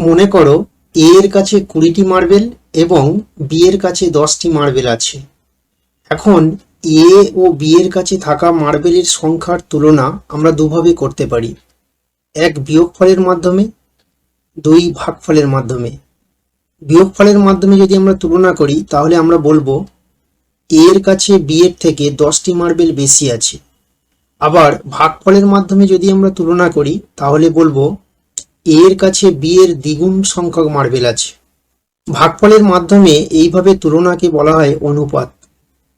মনে করো এ এর কাছে কুড়িটি মার্বেল এবং বি এর কাছে দশটি মার্বেল আছে। এখন এ ও বি এর কাছে থাকা মার্বেলের সংখ্যার তুলনা আমরা দুভাবে করতে পারি। এক বিয়োগফলের মাধ্যমে, দুই ভাগফলের মাধ্যমে। বিয়োগফলের মাধ্যমে যদি আমরা তুলনা করি, তাহলে আমরা বলব এ এর কাছে বি এর থেকে দশটি মার্বেল বেশি আছে। আবার ভাগফলের মাধ্যমে যদি আমরা তুলনা করি, তাহলে বলব এর কাছে বি এর দ্বিগুণ সংখ্যক মার্বেল আছে। ভাগফলের মাধ্যমে এইভাবে তুলনাকে বলা হয় অনুপাত।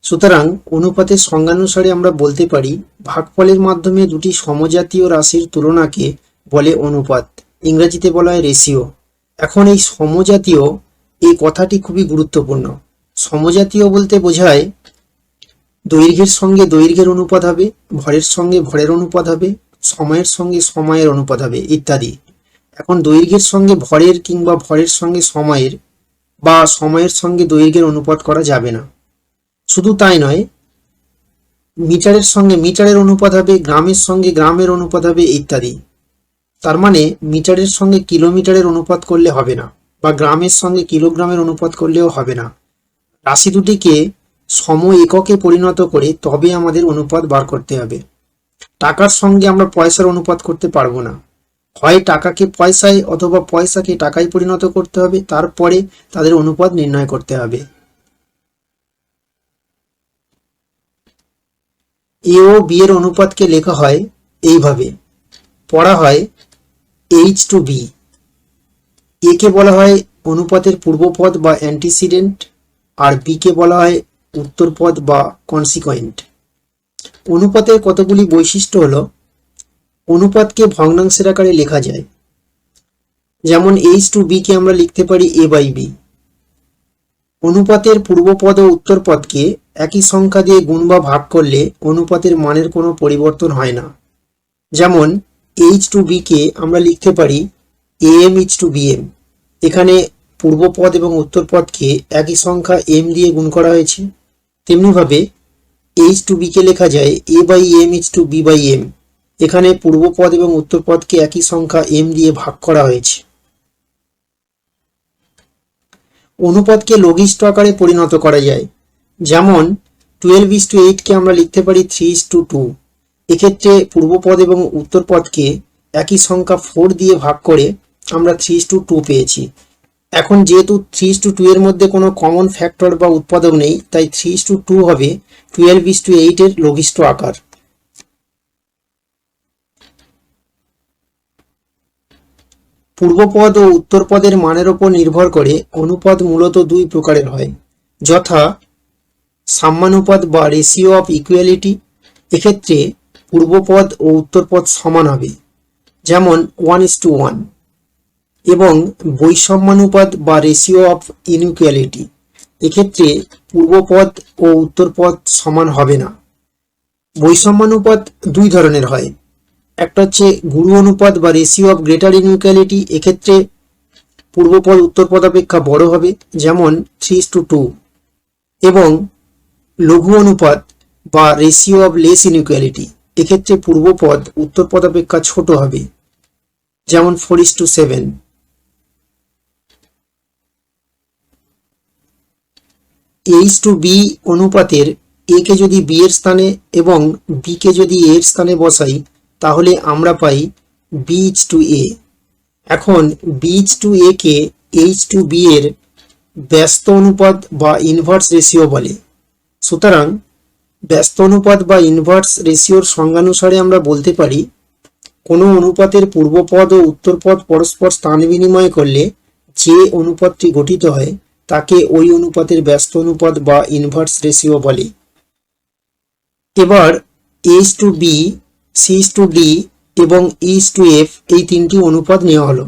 সুতরাং অনুপাতের সংজ্ঞানুসারে আমরা বলতে পারি, ভাগফলের মাধ্যমে দুটি সমজাতীয় রাশির তুলনাকে বলে অনুপাত। ইংরেজিতে বলা হয় রেশিও এখন এই সমজাতীয়, এই কথাটি খুবই গুরুত্বপূর্ণ। সমজাতীয় বলতে বোঝায়, দৈর্ঘ্যের সঙ্গে দৈর্ঘ্যের অনুপাত হবে, ভরের সঙ্গে ভরের অনুপাত হবে, সময়ের সঙ্গে সময়ের অনুপাত হবে, ইত্যাদি। এখন দৈর্ঘ্যের সঙ্গে ভরের কিংবা ভরের সঙ্গে সময়ের বা সময়ের সঙ্গে দৈর্ঘ্যের অনুপাত করা যাবে না। শুধু তাই নয়, মিটারের সঙ্গে মিটারের অনুপাত হবে, গ্রামের সঙ্গে গ্রামের অনুপাত হবে ইত্যাদি। তার মানে মিটারের সঙ্গে কিলোমিটারের অনুপাত করলে হবে না বা গ্রামের সঙ্গে কিলোগ্রামের অনুপাত করলেও হবে না। রাশি দুটিকে সম এককে পরিণত করে তবে আমাদের অনুপাত বার করতে হবে। টাকার সঙ্গে আমরা পয়সার অনুপাত করতে পারব না। হয় টাকাকে পয়সায় অথবা পয়সাকে টাকায় পরিণত করতে হবে, তারপরে তাদের অনুপাত নির্ণয় করতে হবে। এ ও বি এর অনুপাতকে লেখা হয় এইভাবে। পড়া হয় এইচ টু বি একে বলা হয় অনুপাতের পূর্বপদ বা অ্যান্টিসিডেন্ট আর বি কে বলা হয় উত্তরপদ বা কনসিকোয়েন্ট অনুপাতের কতগুলি বৈশিষ্ট্য হলো অনুপাতকে ভগ্নাংশের আকারে লেখা যায়। যেমন এইচ টু বি কে আমরা লিখতে পারি এ বাই বি অনুপাতের পূর্বপদ ও উত্তরপদকে একই সংখ্যা দিয়ে গুণ বা ভাগ করলে অনুপাতের মানের কোনো পরিবর্তন হয় না। যেমন এইচ টু বি কে আমরা লিখতে পারি A M A is to B M এখানে পূর্বপদ এবং উত্তরপদকে একই সংখ্যা এম দিয়ে গুণ করা হয়েছে। তেমনিভাবে এইচ টু বি কে লেখা যায় A by M A is to B by M এখানে পূর্বপদ এবং উত্তরপদকে একই সংখ্যা এম দিয়ে ভাগ করা হয়েছে। অনুপদকে লঘিষ্ঠ আকারে পরিণত করা যায়। যেমন টুয়েলভ ইস টু এইটকে আমরা লিখতে পারি থ্রি ইস টু টু এক্ষেত্রে পূর্বপদ এবং উত্তরপদকে একই সংখ্যা ফোর দিয়ে ভাগ করে আমরা থ্রি টু টু পেয়েছি। এখন যেহেতু থ্রি টু টু এর মধ্যে কোনো কমন ফ্যাক্টর বা উৎপাদক নেই, তাই থ্রি টু টু হবে। টুয়েলভ ইস টু এইটের লঘিষ্ঠ আকার। পূর্বপদ ও উত্তরপদের মানের ওপর নির্ভর করে অনুপাত মূলত দুই প্রকারের হয়। যথা সাম্যানুপাত বা রেশিও অফ ইকুয়ালিটি এক্ষেত্রে পূর্বপদ ও উত্তরপদ সমান হবে, যেমন ওয়ান ইস টু ওয়ান এবং বৈষম্যানুপাত বা রেশিও অফ ইনইকুয়ালিটি এক্ষেত্রে পূর্বপদ ও উত্তরপদ সমান হবে না। বৈষম্যানুপাত দুই ধরনের হয় একটা হচ্ছে গুরু অনুপাত বা রেশিও অফ গ্রেটার ইনইকুয়ালিটি এক্ষেত্রে পূর্বপদ উত্তরপদ অপেক্ষা বড় হবে, যেমন থ্রি টু টু এবং লঘু অনুপাত বা রেশিও অফ লেস ইনইকুয়ালিটি এক্ষেত্রে পূর্বপদ উত্তরপদ অপেক্ষা ছোট হবে, যেমন four is to seven A is to B অনুপাতের এ কে যদি বি এর স্থানে এবং বি কে যদি এর স্থানে বসাই তাহলে আমরা পাই বিচ টু এ এখন বিচ টু এ কে এইচ টু বি এর ব্যস্ত অনুপাত বা ইনভার্স রেশিও বলে। সুতরাং ব্যস্ত অনুপাত বা ইনভার্স রেশিওর সংজ্ঞানুসারে আমরা বলতে পারি, কোনো অনুপাতের পূর্বপদ ও উত্তরপদ পরস্পর স্থান বিনিময় করলে যে অনুপাতটি গঠিত হয়, তাকে ওই অনুপাতের ব্যস্ত অনুপাত বা ইনভার্স রেশিও বলে। এবার A is to B C is to D এবং ইস টু এফ এই তিনটি অনুপাত নেওয়া হলো।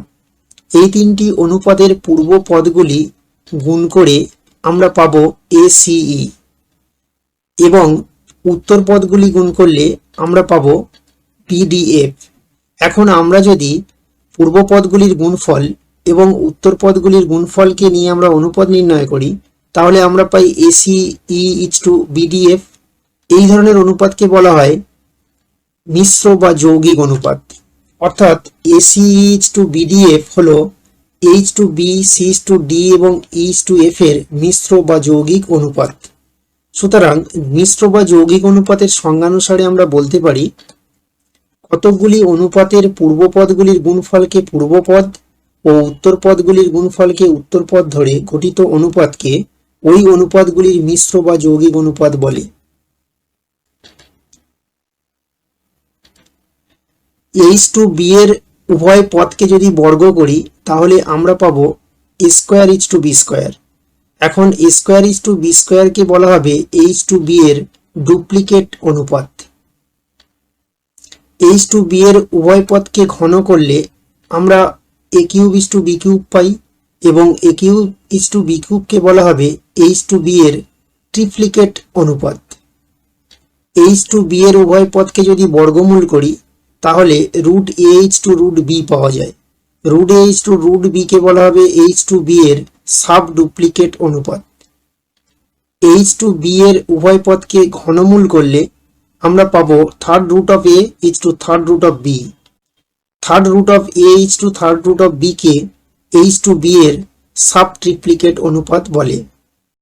এই তিনটি অনুপাতের পূর্ব পদগুলি গুণ করে আমরা পাবো এ সিই এবং উত্তর পদগুলি গুণ করলে আমরা পাবো পিডিএফ এখন আমরা যদি পূর্ব পদগুলির গুণফল এবং উত্তর পদগুলির গুণফলকে নিয়ে আমরা অনুপাত নির্ণয় করি, তাহলে আমরা পাই AC E is to BDF এই ধরনের অনুপাতকে বলা হয় মিশ্র বা যৌগিক অনুপাত। অর্থাৎ এসি ইচ টু বিডিএফ হলো A is to B C is to D এবং ইস টু এফ এর মিশ্র বা যৌগিক অনুপাত। সুতরাং মিশ্র বা যৌগিক অনুপাতের সংজ্ঞানুসারে আমরা বলতে পারি, কতকগুলি অনুপাতের পূর্বপদগুলির গুণফলকে পূর্বপদ ও উত্তর পদগুলির গুণফলকে উত্তরপদ ধরে গঠিত অনুপাতকে ওই অনুপাতগুলির মিশ্র বা যৌগিক অনুপাত বলে। এইচ টু বি এর উভয় পদকে যদি বর্গ করি, তাহলে আমরা পাবো square is to B square এখন স্কোয়ার ইচ টু বি স্কোয়ারকে বলা হবে এইচ টু বি এর ডুপ্লিকেট অনুপাত। এইচ টু বি এর উভয় পদকে ঘন করলে আমরা A cube is to B cube পাই এবং A cube is to B কিউবকে বলা হবে এইচ টু বি এর ট্রিপ্লিকেট অনুপাত। এইচ টু বি এর উভয় পদকে যদি বর্গমূল করি তাহলে root A is to root B পাওয়া যায়। Root A is to root B কে বলা হবে এইচ টু বি এর সাব ডুপ্লিকেট অনুপাত। এইচ টু বি এর উভয় পদকে ঘনমূল করলে আমরা পাবো third root of A is to third root of B third root of A is to third root of B K H two B এর সাব ট্রিপ্লিকেট অনুপাত বলে।